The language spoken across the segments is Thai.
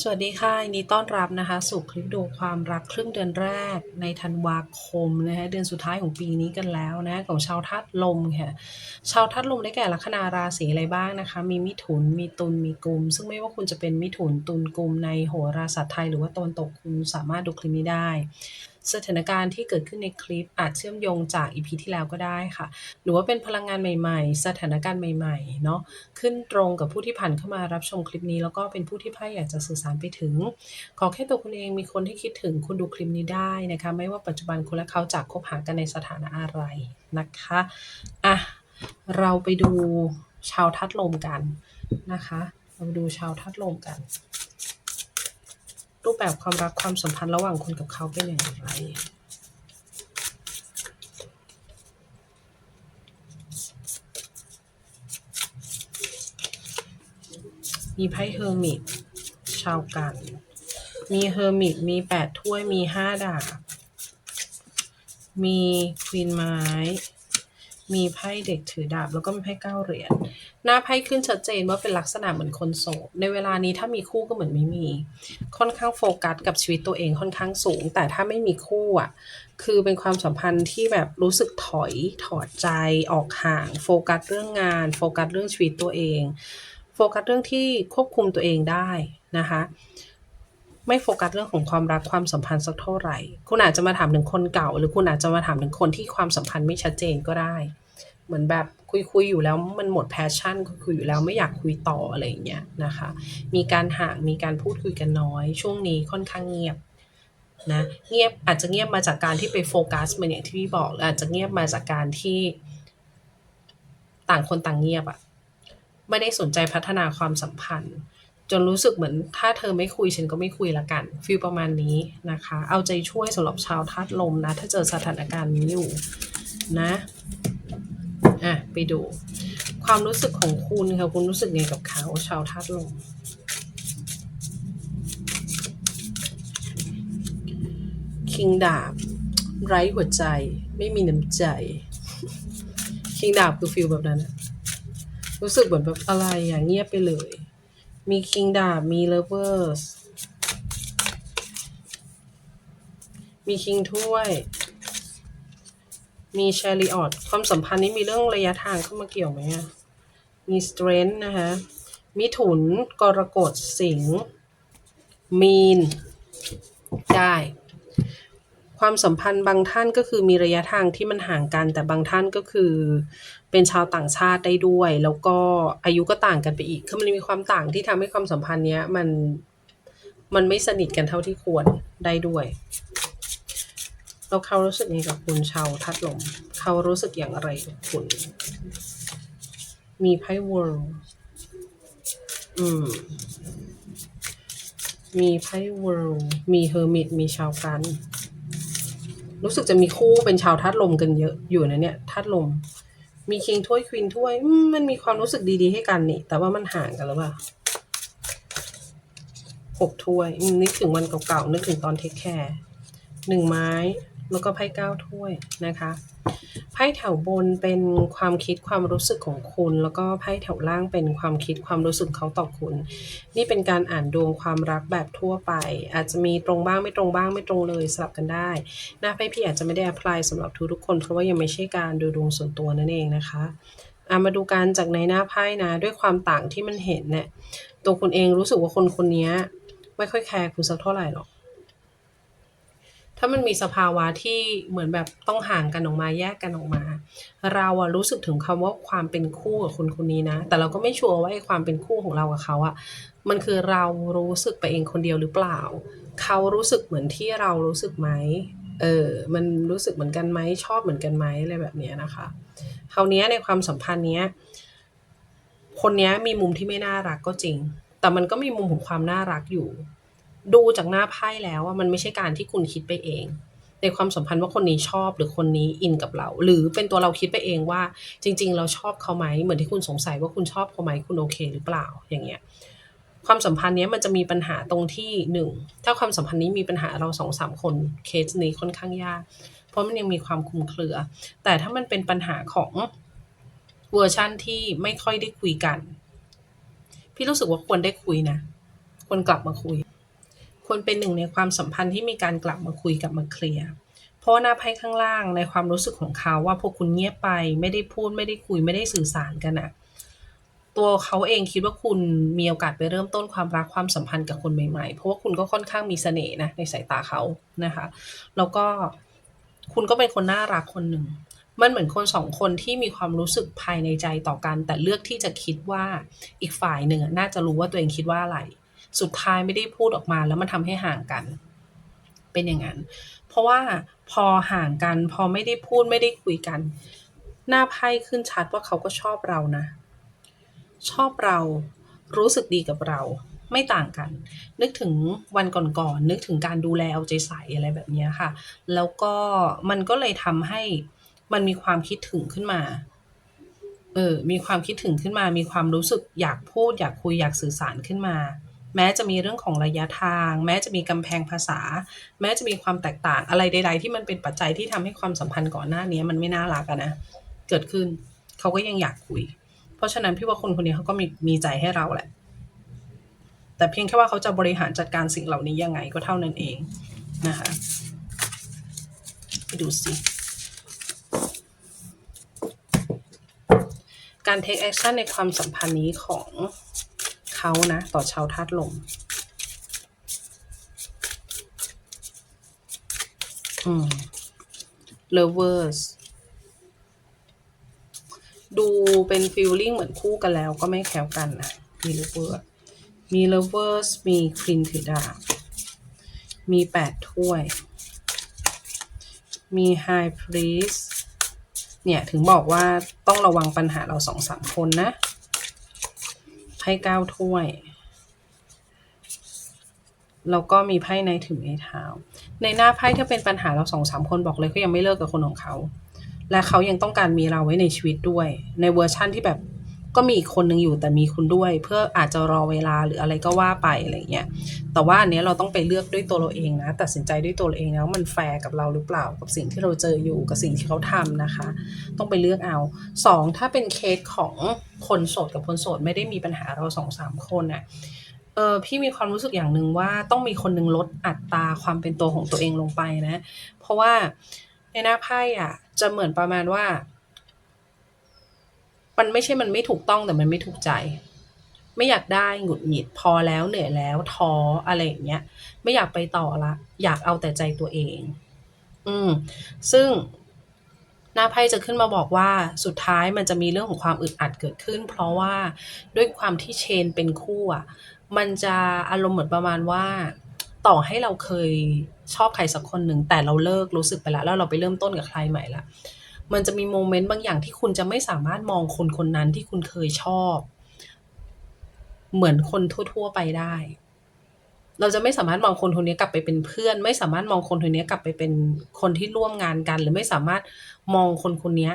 สวัสดีค่ะยินดีต้อนรับนะคะ สู่คลิปดูความรักครึ่งเดือนแรกในธันวาคมนะคะเดือนสุดท้ายของปีนี้กันแล้วนะของชาวธาตุลมค่ะชาวธาตุลมได้แก่ลัคนาราศีอะไรบ้างนะคะ มีมิถุนมีตุลมีกุม ซึ่งไม่ว่าคุณจะเป็นมิถุนตุลกุมในโหราศาสตร์ไทย หรือว่าตะวันตกคุณสามารถดูคลิปนี้ได้ สถานการณ์ที่เกิดขึ้นในคลิปอาจเชื่อมโยงจากอีพีที่แล้วก็ได้ค่ะ หรือว่าเป็นพลังงานใหม่ๆ สถานการณ์ใหม่ๆเนาะขึ้นตรงกับผู้ที่ผ่านเข้ามารับชมคลิปนี้ แล้วก็เป็นผู้ที่ไพ่อยากจะสื่อสารไปถึง ขอแค่ตัวคุณเองมีคนที่คิดถึงคุณดูคลิปนี้ได้นะคะ ไม่ว่าปัจจุบันคุณและเขาจากคบหากันในสถานะอะไรนะคะอะเราไปดูชาวทัดลมกันนะคะ เราดูชาวทัดลมกัน รูปแบบความรักความสัมพันธ์ระหว่างคุณกับเขาเป็นอย่างไรมีไพ่เฮอร์มิตชาวกัน มีเฮอร์มิตมีแปดถ้วย มีห้าดาบ มีควีนไม้ มีไพ่เด็กถือดาบแล้วก็มีไพ่เก้าเหรียญหน้าไพ่ขึ้นชัดเจนว่าเป็นลักษณะเหมือนคนโสดในเวลานี้ถ้ามีคู่ก็เหมือนไม่มี ค่อนข้างโฟกัสกับชีวิตตัวเองค่อนข้างสูง แต่ถ้าไม่มีคู่อะคือเป็นความสัมพันธ์ที่แบบรู้สึกถอยถอดใจออกห่าง โฟกัสเรื่องงาน โฟกัสเรื่องชีวิตตัวเอง โฟกัสเรื่องที่ควบคุมตัวเองได้นะคะ ไม่โฟกัสเรื่องของความรักความสัมพันธ์สักเท่าไหร่ คุณอาจจะมาถามถึงคนเก่า หรือคุณอาจจะมาถามถึงคนที่ความสัมพันธ์ไม่ชัดเจนก็ได้ เหมือนแบบคุยคุยอยู่แล้วมันหมดแพชชั่นคุยคุยอยู่แล้วไม่อยากคุยต่ออะไรอย่างเงี้ยนะคะ มีการห่างมีการพูดคุยกันน้อย ช่วงนี้ค่อนข้างเงียบนะเงียบอาจจะเงียบมาจากการที่ไปโฟกัสเหมือนอย่างที่พี่บอกออาจจะเงียบมาจากการที่ ต่างคนต่างเงียบอะไม่ได้สนใจพัฒนาความสัมพันธ์ จนรู้สึกเหมือนถ้าเธอไม่คุยฉันก็ไม่คุยละกันฟีลประมาณนี้นะคะ เอาใจช่วยสำหรับชาวธาตุลมนะ ถ้าเจอสถานการณ์นี้อยู่นะอะไปดู ความรู้สึกของคุณค่ะคุณรู้สึกไงกับเขาชาวธาตุลมคิงดาบ ไร้หัวใจ ไม่มีน้ำใจ คิงดาบคือฟีลแบบนั้นอะรู้สึกเหมือนแบบอะไรอย่างเงียบไปเลย มีคิงดาบมีเลเวอร์สมีคิงถ้วย มีแชริออตความสัมพันธ์นี้มีเรื่องระยะทางเข้ามาเกี่ยวไหมอะมีสเตรนท์นะคะมีถุนกรกฎสิงมีนได้ ความสัมพันธ์บางท่านก็คือมีระยะทางที่มันห่างกัน แต่บางท่านก็คือ เป็นชาวต่างชาติได้ด้วย แล้วก็อายุก็ต่างกันไปอีกคือมันมีความต่างที่ทำให้ความสัมพันธ์เนี้ยมันมันไม่สนิทกันเท่าที่ควรได้ด้วยแล้วเขารู้สึกยังไงกับคุณชาวทัดลมเขารู้สึกอย่างไรกับคุณ มีไพ่เวิร์อืมมีไพ่เวิร์มีเฮอร์มิตมีชาวกัน รู้สึกจะมีคู่เป็นชาวธาตุลมกันเยอะอยู่นะเนี่ยธาตุลม มีคิงถ้วยควีนถ้วยมันมีความรู้สึกดีๆให้กันนี่ แต่ว่ามันห่างกันหรือเปล่าหกถ้วยนึกถึงวันเก่าๆนึกถึงตอนเทคแคร์หนึ่งไม้ แล้วก็ไพ่เก้าถ้วยนะคะไพ่แถวบนเป็นความคิดความรู้สึกของคุณ แล้วก็ไพ่แถวล่างเป็นความคิดความรู้สึกเขาต่อคุณ นี่เป็นการอ่านดวงความรักแบบทั่วไป อาจจะมีตรงบ้างไม่ตรงบ้างไม่ตรงเลยสลับกันได้หน้าไพ่พี่อาจจะไม่ได้ apply สำหรับทุกๆคน เพราะว่ายังไม่ใช่การดูดวงส่วนตัวนั่นเองนะคะอามาดูการจากในหน้าไพ่นะ ด้วยความต่างที่มันเห็นเนี่ยตัวคุณเองรู้สึกว่าคนคนนี้ไม่ค่อยแคร์คุณสักเท่าไหร่หรอก ถ้ามันมีสภาวะที่เหมือนแบบต้องห่างกันออกมาแยกกันออกมา เราอะรู้สึกถึงคำว่าความเป็นคู่กับคนคนนี้นะ แต่เราก็ไม่ชัวร์ว่าไอ้ความเป็นคู่ของเรากับเขาอะมันคือเรารู้สึกไปเองคนเดียวหรือเปล่า เขารู้สึกเหมือนที่เรารู้สึกไหมเออ มันรู้สึกเหมือนกันไหมชอบเหมือนกันไหมอะไรแบบนี้นะคะคราวนี้ในความสัมพันธ์เนี้ย คนนี้มีมุมที่ไม่น่ารักก็จริง แต่มันก็มีมุมของความน่ารักอยู่ ดูจากหน้าไพ่แล้วว่ามันไม่ใช่การที่คุณคิดไปเอง ในความสัมพันธ์ว่าคนนี้ชอบหรือคนนี้อินกับเรา หรือเป็นตัวเราคิดไปเองว่า จริง ๆ เราชอบเขาไหมเหมือนที่คุณสงสัยว่าคุณชอบเขาไหมคุณโอเคหรือเปล่าอย่างเงี้ยความสัมพันธ์นี้มันจะมีปัญหาตรงที่หนึ่งถ้าความสัมพันธ์นี้มีปัญหาเราสองสามคนเคสนี้ค่อนข้างยาก เพราะมันยังมีความคลุมเครือ แต่ถ้ามันเป็นปัญหาของเวอร์ชั่นที่ไม่ค่อยได้คุยกัน พี่รู้สึกว่าควรได้คุยนะควรกลับมาคุย ควรเป็นหนึ่งในความสัมพันธ์ที่มีการกลับมาคุยกับมาเคลียร์เพราะว่าหน้าไพ่ข้างล่างในความรู้สึกของเขาว่าพวกคุณเงียบไปไม่ได้พูดไม่ได้คุยไม่ได้สื่อสารกันอะตัวเขาเองคิดว่าคุณมีโอกาสไปเริ่มต้นความรักความสัมพันธ์กับคนใหม่ๆ เพราะว่าคุณก็ค่อนข้างมีเสน่ห์นะในสายตาเขานะคะ แล้วก็คุณก็เป็นคนน่ารักคนหนึ่งมันเหมือนคนสองคนที่มีความรู้สึกภายในใจต่อกัน แต่เลือกที่จะคิดว่าอีกฝ่ายหนึ่งน่าจะรู้ว่าตัวเองคิดว่าอะไร สุดท้ายไม่ได้พูดออกมา แล้วมันทำให้ห่างกัน เป็นอย่างนั้น เพราะว่าพอห่างกัน พอไม่ได้พูดไม่ได้คุยกัน หน้าไพ่ขึ้นชัดว่าเขาก็ชอบเรานะ ชอบเรารู้สึกดีกับเราไม่ต่างกัน นึกถึงวันก่อนๆนนึกถึงการดูแลเอาใจใส่อะไรแบบนี้ค่ะ แล้วก็มันก็เลยทำให้มันมีความคิดถึงขึ้นมา เออ มีความคิดถึงขึ้นมา มีความรู้สึกอยากพูด อยากคุย อยากสื่อสารขึ้นมา แม้จะมีเรื่องของระยะทาง แม้จะมีกำแพงภาษา แม้จะมีความแตกต่างอะไรใด ๆ ที่มันเป็นปัจจัยที่ทำให้ความสัมพันธ์ก่อนหน้านี้มันไม่น่ารักนะเกิดขึ้นเขาก็ยังอยากคุย เพราะฉะนั้นพี่ว่าคนคนนี้เขาก็มีมีใจให้เราแหละ แต่เพียงแค่ว่าเขาจะบริหารจัดการสิ่งเหล่านี้ยังไงก็เท่านั้นเองนะคะไปดูสิการ take action ในความสัมพันธ์นี้ของ เขานะ ต่อชาวธาตุลม อืม lovers ดูเป็น feeling เหมือนคู่กันแล้วก็ไม่แคล้วกันนะมี lover มี lovers มี queen ถือดาบมีแปดถ้วย มี high priest เนี่ย ถึงบอกว่าต้องระวังปัญหาเราสองสามคนนะ ไพ่เก้าถ้วย แล้วก็มีไพ่ในถึงในเท้า ในหน้าไพ่ถ้าเป็นปัญหาเราสองสามคนบอกเลยก็ยังไม่เลิกกับคนของเขา และเขายังต้องการมีเราไว้ในชีวิตด้วย ในเวอร์ชั่นที่แบบ ก็มีอีกคนนึงอยู่แต่มีคุณด้วย เพื่ออาจจะรอเวลาหรืออะไรก็ว่าไปอะไรเงี้ยแต่ว่าอันเนี้ยเราต้องไปเลือกด้วยตัวเราเองนะ ตัดสินใจด้วยตัวเราเองนะว่ามันแฟร์กับเราหรือเปล่ากับสิ่งที่เราเจออยู่กับสิ่งที่เขาทำนะคะ ต้องไปเลือกเอาสองถ้าเป็นเคสของคนโสดกับคนโสดไม่ได้มีปัญหาเราสองสามคนน่ะเออพี่มีความรู้สึกอย่างหนึ่งว่าต้องมีคนหนึ่งลดอัตราความเป็นตัวของตัวเองลงไปนะ เพราะว่าในหน้าไพ่อะ จะเหมือนประมาณว่า มันไม่ใช่มันไม่ถูกต้องแต่มันไม่ถูกใจ ไม่อยากได้หงุดหงิดพอแล้วเหนื่อยแล้วท้ออะไรอย่างเงี้ย ไม่อยากไปต่อละ อยากเอาแต่ใจตัวเอง อืม ซึ่งหน้าไพ่จะขึ้นมาบอกว่าสุดท้ายมันจะมีเรื่องของความอึดอัดเกิดขึ้น เพราะว่าด้วยความที่เชนเป็นคู่อะมันจะอารมณ์เหมือนประมาณว่า ต่อให้เราเคยชอบใครสักคนหนึ่งแต่เราเลิกรู้สึกไปแล้วแล้วเราไปเริ่มต้นกับใครใหม่ละ มันจะมีโมเมนต์บางอย่างที่คุณจะไม่สามารถมองคนคนนั้นที่คุณเคยชอบ เหมือนคนทั่ว ๆ ไปได้ เราจะไม่สามารถมองคนคนนี้กลับไปเป็นเพื่อน ไม่สามารถมองคนคนนี้กลับไปเป็นคนที่ร่วมงานกัน หรือไม่สามารถมองคนคนนี้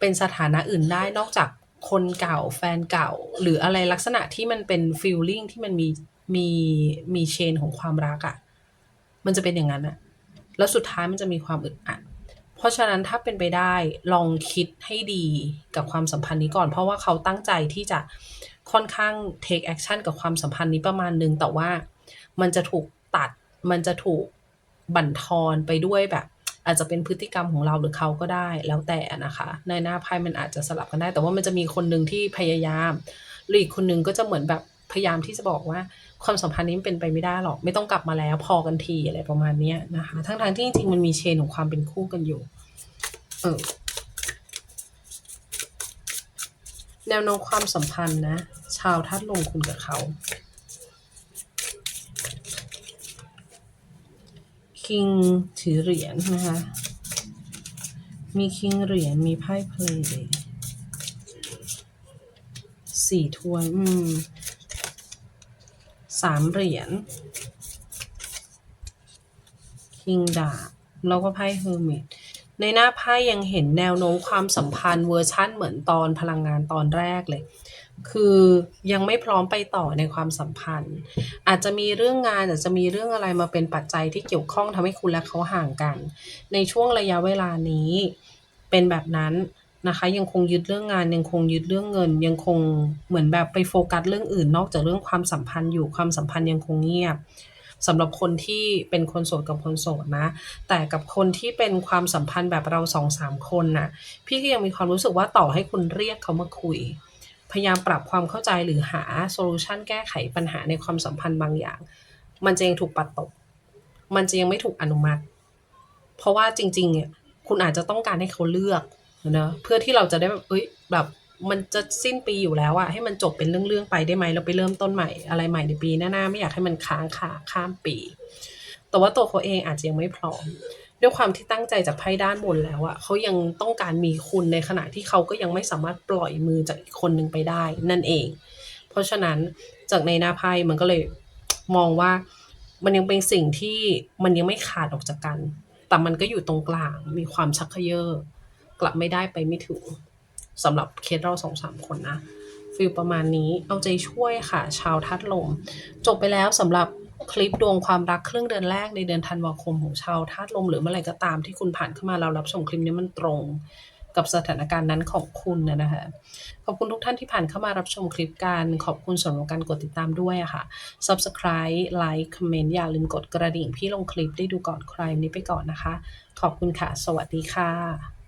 เป็นสถานะอื่นได้นอกจากคนเก่าแฟนเก่า หรืออะไรลักษณะที่มันเป็นฟีลลิ่งที่มันมีมีมีเชนของความรักอะ่ะ มันจะเป็นอย่างนั้นอะแล้วสุดท้ายมันจะมีความอึดอัด เพราะฉะนั้นถ้าเป็นไปได้ลองคิดให้ดีกับความสัมพันธ์นี้ก่อน เพราะว่าเขาตั้งใจที่จะค่อนข้าง take action กับความสัมพันธ์นี้ประมาณนึง แต่ว่ามันจะถูกตัด มันจะถูกบั่นทอนไปด้วยแบบ อาจจะเป็นพฤติกรรมของเราหรือเขาก็ได้แล้วแต่นะคะ ในหน้าไพ่มันอาจจะสลับกันได้ แต่ว่ามันจะมีคนหนึ่งที่พยายามหรืออีกคนหนึ่งก็จะเหมือนแบบ พยายามที่จะบอกว่าความสัมพันธ์นี้เป็นไปไม่ได้หรอก ไม่ต้องกลับมาแล้วพอกันทีอะไรประมาณเนี้ยนะคะ ทั้งทางๆที่จริงๆมันมีเชนของความเป็นคู่กันอยู่ เออแนวโน้มความสัมพันธ์นะ ชาวธาตุลมคุณกับเขา คิงถือเหรียญนะคะ มีคิงเหรียญมีไพ่เพลย์สี่ถ้วย อืม สามเหรียญคิงดาบแล้วก็ไพ่เฮอร์มิตในหน้าไพ่ยังเห็นแนวโน้มความสัมพันธ์เวอร์ชั่นเหมือนตอนพลังงานตอนแรกเลย คือยังไม่พร้อมไปต่อในความสัมพันธ์ อาจจะมีเรื่องงานอาจจะมีเรื่องอะไรมาเป็นปัจจัยที่เกี่ยวข้องทำให้คุณและเขาห่างกัน ในช่วงระยะเวลานี้เป็นแบบนั้น นะคะ ยังคงยึดเรื่องงานยังคงยึดเรื่องเงิน ยังคงเหมือนแบบไปโฟกัสเรื่องอื่น นอกจากเรื่องความสัมพันธ์อยู่ความสัมพันธ์ยังคงเงียบสำหรับคนที่เป็นคนโสดกับคนโสดนะ แต่กับคนที่เป็นความสัมพันธ์แบบเราสองสามคนน่ะ พี่ก็ยังมีความรู้สึกว่าต่อให้คุณเรียกเขามาคุย พยายามปรับความเข้าใจหรือหาโซลูชันแก้ไขปัญหาในความสัมพันธ์บางอย่าง มันจะยังถูกปัดตก มันจะยังไม่ถูกอนุมัติ เพราะว่าจริงๆเนี่ยคุณอาจจะต้องการให้เขาเลือก เนอะเพื่อที่เราจะได้แบบเอ้ยแบบมันจะสิ้นปีอยู่แล้วอะให้มันจบเป็นเรื่องๆไปได้ไหมเราไปเริ่มต้นใหม่อะไรใหม่ในปีหน้าๆไม่อยากให้มันค้างคาข้ามปี แต่ว่าตัวเขาเองอาจจะยังไม่พร้อม ด้วยความที่ตั้งใจจากไพ่ด้านบนแล้วอะเขายังต้องการมีคุณในขณะที่เขาก็ยังไม่สามารถปล่อยมือจากอีกคนหนึ่งไปได้ นั่นเอง เพราะฉะนั้นจากในหน้าไพ่มันก็เลยมองว่ามันยังเป็นสิ่งที่มันยังไม่ขาดออกจากกัน แต่มันก็อยู่ตรงกลางมีความชักเขยอ กลับไม่ได้ไปไม่ถึงสำหรับเคสเราสองสามคนนะฟีลประมาณนี้เอาใจช่วยค่ะ ชาวทัดลม จบไปแล้วสำหรับคลิปดวงความรักครึ่งเดือนแรกในเดือนธันวาคมของชาวธาตุลมหรือเมื่อไหร่ก็ตามที่คุณผ่านเข้ามาเรารับชมคลิปนี้มันตรงกับสถานการณ์นั้นของคุณนะนะคะขอบคุณทุกท่านที่ผ่านเข้ามารับชมคลิปกันขอบคุณสำหรับการกดติดตามด้วยค่ะ subscribe like comment อย่าลืมกดกระดิ่งพี่ลงคลิปได้ดูก่อนใครนี้ไปก่อนนะคะ ขอบคุณค่ะ สวัสดีค่ะ